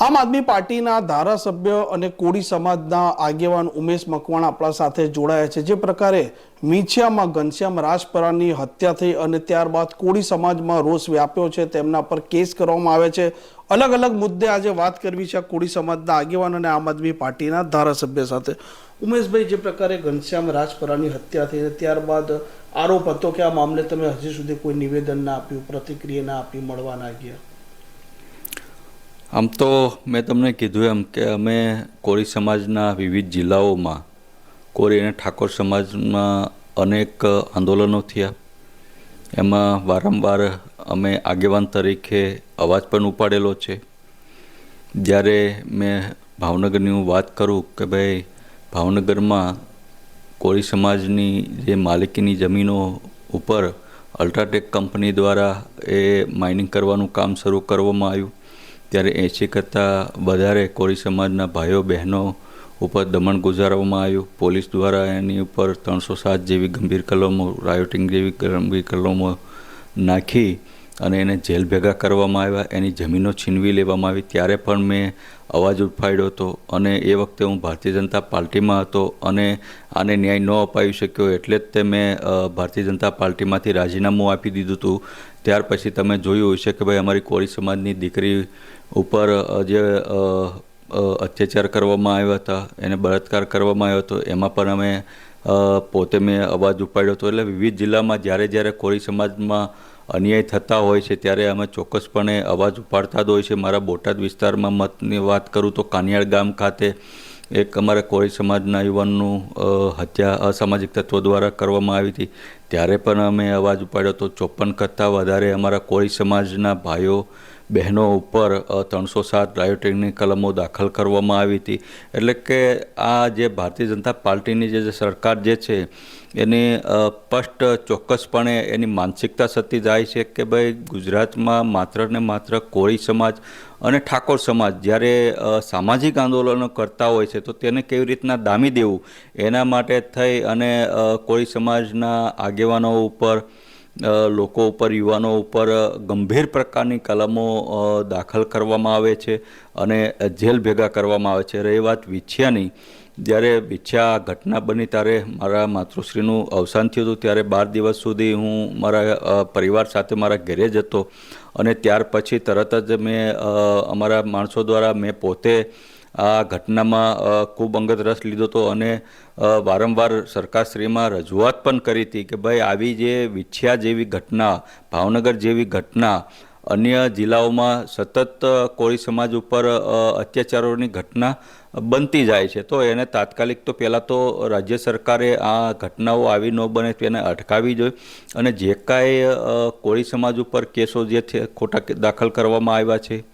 આમ આદમી પાર્ટીના ધારાસભ્ય અને કોળી સમાજના આગેવાન ઉમેશ મકવાણા આપણા સાથે જોડાયા છે. જે પ્રકારે મીછિયામાં, ઘનશ્યામ રાજપરાની હત્યા થઈ અને ત્યારબાદ કોળી સમાજમાં રોષ વ્યાપ્યો છે, તેમના પર કેસ કરવામાં આવે છે. અલગ અલગ મુદ્દે આજે વાત કરવી છે કોળી સમાજના આગેવાન અને આમ આદમી પાર્ટીના ધારાસભ્ય સાથે. ઉમેશભાઈ, જે પ્રકારે ઘનશ્યામ રાજપરાની હત્યા થઈ ત્યારબાદ આરોપ હતો કે આ મામલે તમે હજી સુધી કોઈ નિવેદન ના આપ્યું, પ્રતિક્રિયા ના આપી, મળવા ના ગયા. આમ તો મેં તમને કીધું એમ કે અમે કોળી સમાજના વિવિધ જિલ્લાઓમાં કોળી અને ઠાકોર સમાજમાં અનેક આંદોલનો થયા. એમાં વારંવાર અમે આગેવાન તરીકે અવાજ પણ ઉપાડેલો છે. જ્યારે મેં ભાવનગરની હું વાત કરું કે ભાઈ, ભાવનગરમાં કોળી સમાજની જે માલિકીની જમીનો ઉપર અલ્ટ્રાટેક કંપની દ્વારા એ માઇનિંગ કરવાનું કામ શરૂ કરવામાં આવ્યું. ત્યારે એંશી કરતાં વધારે કોળી સમાજના ભાઈઓ, બહેનો ઉપર દમણ ગુજારવામાં આવ્યું. પોલીસ દ્વારા એની ઉપર ત્રણસો સાત જેવી ગંભીર કલમો, રાયોટિંગ જેવી ગંભીર કલમો નાખી અને એને જેલ ભેગા કરવામાં આવ્યા. એની જમીનો છીનવી લેવામાં આવી. ત્યારે પણ મેં અવાજ ઉઠાડ્યો હતો અને એ વખતે હું ભારતીય જનતા પાર્ટીમાં હતો અને આને ન્યાય ન અપાવી શક્યો એટલે જ તે મેં ભારતીય જનતા પાર્ટીમાંથી રાજીનામું આપી દીધું હતું. ત્યાર પછી તમે જોયું હશે કે ભાઈ અમારી કોળી સમાજની દીકરી ઉપર જે અત્યાચાર કરવામાં આવ્યા હતા, એને બળાત્કાર કરવામાં આવ્યો હતો, એમાં પણ અમે પોતે મેં અવાજ ઉપાડ્યો હતો. એટલે વિવિધ જિલ્લામાં જ્યારે જ્યારે કોળી સમાજમાં અન્યાય થતા હોય છે, ત્યારે અમે ચોક્કસપણે અવાજ ઉપાડતા જ હોય છે. મારા બોટાદ વિસ્તારમાં મતની વાત કરું તો કાનિયાળ ગામ ખાતે એક અમારા કોળી સમાજના યુવાનનું હત્યા અસામાજિક તત્વો દ્વારા કરવામાં આવી હતી. ત્યારે પણ અમે અવાજ ઉપાડ્યો હતો. ચોપન કરતાં વધારે અમારા કોળી સમાજના ભાઈઓ બહેનો ઉપર ત્રણસો સાત રાયોટિંગની કલમો દાખલ કરવામાં આવી હતી. એટલે કે આ જે ભારતીય જનતા પાર્ટીની જે સરકાર જે છે, એની સ્પષ્ટ ચોક્કસપણે એની માનસિકતા સતી જાય છે કે ભાઈ ગુજરાતમાં માત્ર ને માત્ર કોળી સમાજ અને ઠાકોર સમાજ જ્યારે સામાજિક આંદોલનો કરતા હોય છે તો તેને કેવી રીતના દામી દેવું? એના માટે થઈ અને કોળી સમાજના આગેવાનો ઉપર લોકો ઉપર, યુવાનો ઉપર ગંભીર પ્રકારની કલમો દાખલ કરવામાં આવે છે અને જેલ ભેગા કરવામાં આવે છે. રહી વાત વિછ્યાની જ્યારે વિછ્યા ઘટના બની ત્યારે મારા માતૃશ્રીનું અવસાન થયું હતું. ત્યારે બાર દિવસ સુધી હું મારા પરિવાર સાથે મારા ઘરે હતો અને ત્યાર પછી તરત જ મેં અમારા માણસો દ્વારા મેં પોતે આ ઘટનામાં ખૂબ અંગત રસ લીધો હતો અને વારંવાર સરકારશ્રીમાં રજૂઆત પણ કરી હતી કે ભાઈ, આવી જે વિછ્યા જેવી ઘટના, ભાવનગર જેવી ઘટના, અન્ય જિલ્લાઓમાં સતત કોળી સમાજ ઉપર અત્યાચારોની ઘટના બનતી જાય છે. તો એને તાત્કાલિક તો પહેલાં તો રાજ્ય સરકારે આ ઘટનાઓ આવી ન બને તેને અટકાવવી જોઈએ અને જે કાંઈ કોળી સમાજ ઉપર કેસો જે છે, ખોટા દાખલ કરવામાં આવ્યા છે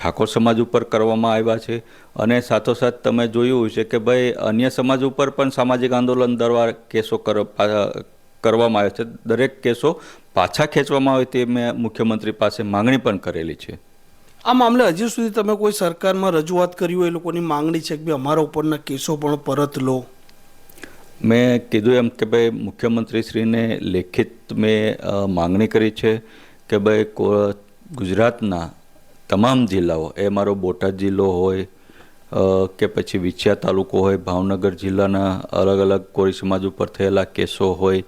ઠાકોર સમાજ ઉપર કરવામાં આવ્યા છે. અને સાથોસાથ તમે જોયું છે કે ભાઈ અન્ય સમાજ ઉપર પણ સામાજિક આંદોલન દરવાર કેસો કર- કરવામાં આવે છે. દરેક કેસો પાછા ખેંચવામાં આવે તે મેં મુખ્યમંત્રી પાસે માંગણી પણ કરેલી છે. આ મામલે હજી સુધી તમે કોઈ સરકારમાં રજૂઆત કરી હોય એ લોકોની માંગણી છે કે ભાઈ અમારા ઉપરના કેસો પણ પરત લો? મેં કીધું એમ કે ભાઈ મુખ્યમંત્રીશ્રીને લેખિત મેં માંગણી કરી છે કે ભાઈ ગુજરાતના તમામ જિલ્લાઓ, એ મારો બોટાદ જિલ્લો હોય કે પછી વિછિયા તાલુકો હોય, ભાવનગર જિલ્લાના અલગ અલગ કોળી સમાજ ઉપર થયેલા કેસો હોય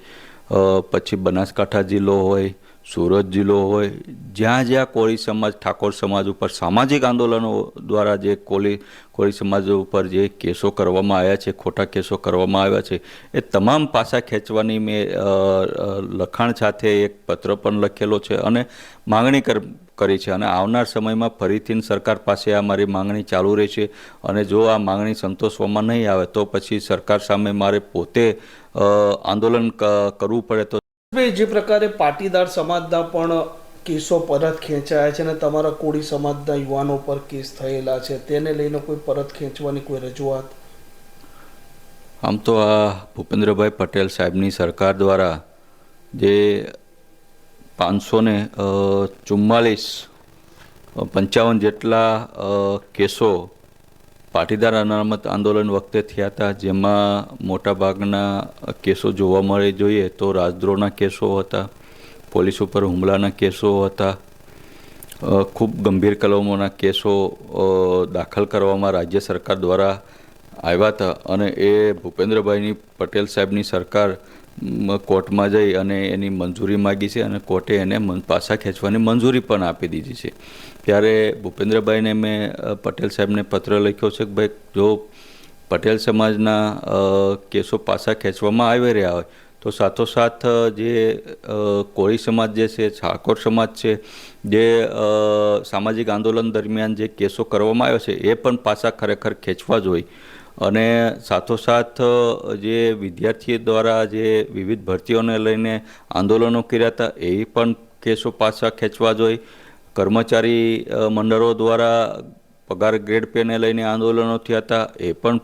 પછી બનાસકાંઠા જિલ્લો હોય સુરત જિલ્લો હોય, જ્યાં જ્યાં કોળી સમાજ, ઠાકોર સમાજ ઉપર સામાજિક આંદોલનો દ્વારા જે કોળી કોળી સમાજ ઉપર જે કેસો કરવામાં આવ્યા છે, ખોટા કેસો કરવામાં આવ્યા છે, એ તમામ પાસા ખેંચવાની મેં લખાણ સાથે એક પત્ર પણ લખેલો છે અને માંગણી કર છે. અને આવનાર સમયમાં ફરીથી સરકાર પાસે આ મારી માંગણી ચાલુ રહેશે અને જો આ માંગણી સંતોષવામાં નહીં આવે તો પછી સરકાર સામે મારે પોતે આંદોલન કરવું પડે તો જે પ્રકારે પાટીદાર સમાજના પણ કેસો પરત ખેંચાયા છે અને તમારા કોળી સમાજના યુવાનો પર કેસ થયેલા છે, તેને લઈને કોઈ પરત ખેંચવાની કોઈ રજૂઆત? આમ તો આ ભૂપેન્દ્રભાઈ પટેલ સાહેબની સરકાર દ્વારા જે પાંચસો ને ચુમ્માલીસ પંચાવન જેટલા કેસો પાટીદાર અનામત આંદોલન વખતે થયા હતા, જેમાં મોટાભાગના કેસો જોવા મળે જોઈએ તો રાજદ્રોહના કેસો હતા, પોલીસ ઉપર હુમલાના કેસો હતા ખૂબ ગંભીર કલમોના કેસો દાખલ કરવામાં રાજ્ય સરકાર દ્વારા આવ્યા હતા. અને એ ભૂપેન્દ્રભાઈની પટેલ સાહેબની સરકાર કોર્ટમાં જઈ અને એની મંજૂરી માગી છે અને કોર્ટે એને પાછા ખેંચવાની મંજૂરી પણ આપી દીધી છે. ત્યારે ભૂપેન્દ્રભાઈને મેં પટેલ સાહેબને પત્ર લખ્યો છે કે ભાઈ, જો પટેલ સમાજના કેસો પાછા ખેંચવામાં આવી રહ્યા હોય, તો સાથોસાથ જે કોળી સમાજ જે છે, ઠાકોર સમાજ છે, જે સામાજિક આંદોલન દરમિયાન જે કેસો કરવામાં આવ્યો છે, એ પણ પાછા ખરેખર ખેંચવા જોઈએ અને સાથોસાથ જે વિદ્યાર્થીઓ દ્વારા જે વિવિધ ભરતીઓને લઈને આંદોલનો કર્યા હતા, એ પણ કેસો પાછા ખેંચવા જોઈએ. કર્મચારી મંડળો દ્વારા પગાર ગ્રેડ પેને લઈને આંદોલનો થયા હતા, એ પણ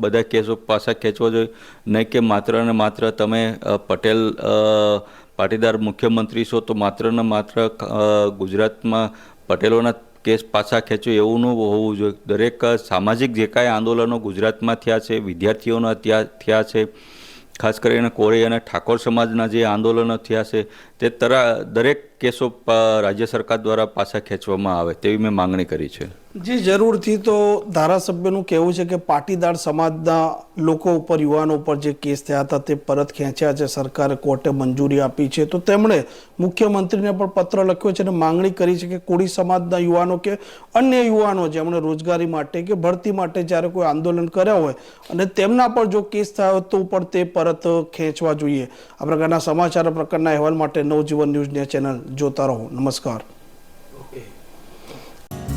બધા કેસો પાછા ખેંચવા જોઈએ. નહીં કે માત્ર ને માત્ર તમે પટેલ પાટીદાર મુખ્યમંત્રી છો તો માત્ર ને માત્ર ગુજરાતમાં પટેલોના કેસ પાછા ખેંચો એવું ન હોવું જોઈએ. દરેક સામાજિક જે કાંઈ આંદોલનો ગુજરાતમાં થયા છે, વિદ્યાર્થીઓના ત્યાં થયા છે, ખાસ કરીને કોળી અને ઠાકોર સમાજના જે આંદોલનો થયા છે, તે તરા દરેક કેસો રાજ્ય સરકાર દ્વારા પાછા ખેંચવામાં આવે તેવી મેં માંગણી કરી છે. જે, જરૂરથી તો ધારાસભ્યનું કહેવું છે કે પાટીદાર સમાજના લોકો ઉપર, યુવાનો ઉપર જે કેસ થયા હતા તે પરત ખેંચ્યા છે. સરકારે કોર્ટે મંજૂરી આપી છે. તો તેમણે મુખ્યમંત્રીને પણ પત્ર લખ્યો છે અને માંગણી કરી છે કે કોળી સમાજના યુવાનો કે અન્ય યુવાનો જેમણે રોજગારી માટે કે ભરતી માટે જ્યારે કોઈ આંદોલન કર્યા હોય અને તેમના પર જો કેસ થયો તો પણ તે પરત ખેંચવા જોઈએ. આ પ્રકારના સમાચાર પ્રકારના અહેવાલ માટે નવજીવન ન્યૂઝ ચેનલ જોતા રહો. નમસ્કાર.